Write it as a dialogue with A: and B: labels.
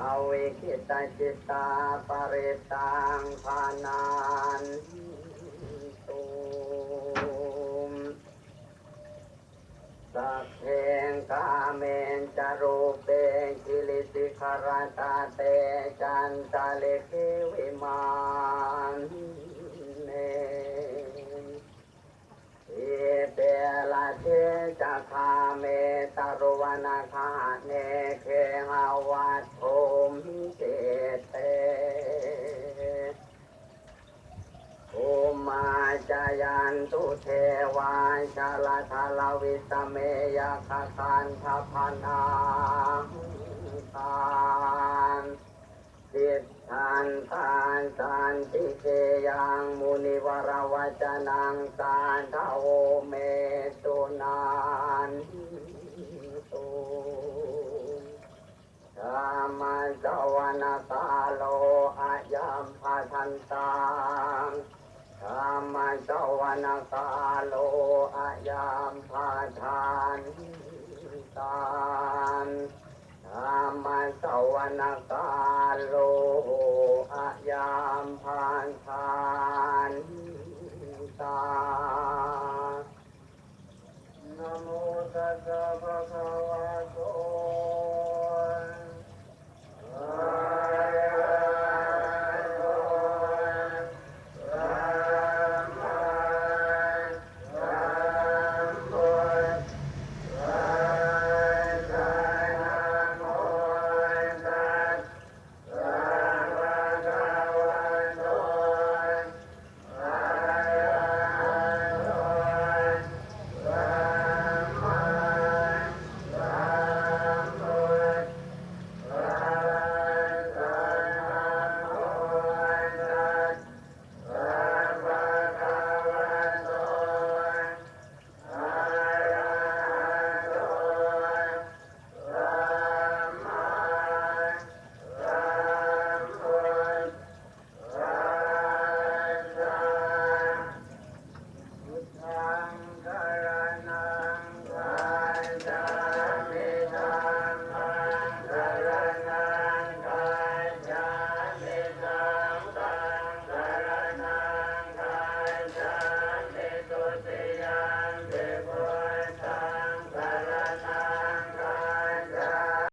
A: อวิคิตาจิตตาปริตังพานันตุมสัพเพกาเมนจารูเปงกิลิสิขารตาเตจันตาเลคิวิมานเนอิเปลาเทจะคาเมตารวนาคาเนเคหาวัตโจายันตุเทวาชาลาทาลาวิสเมยาคาคันทัพนาทานจิตทานทานทานติเกยังมุนิวรวจนังสานทโอเมตุนานตุธรรมสวนกาโลอายัมภาทันตัง มสวนกคาโลอายามปาทานตานธรรมสวนกคาโลอายามปาทานตานโมตัสสะภะคะวะโต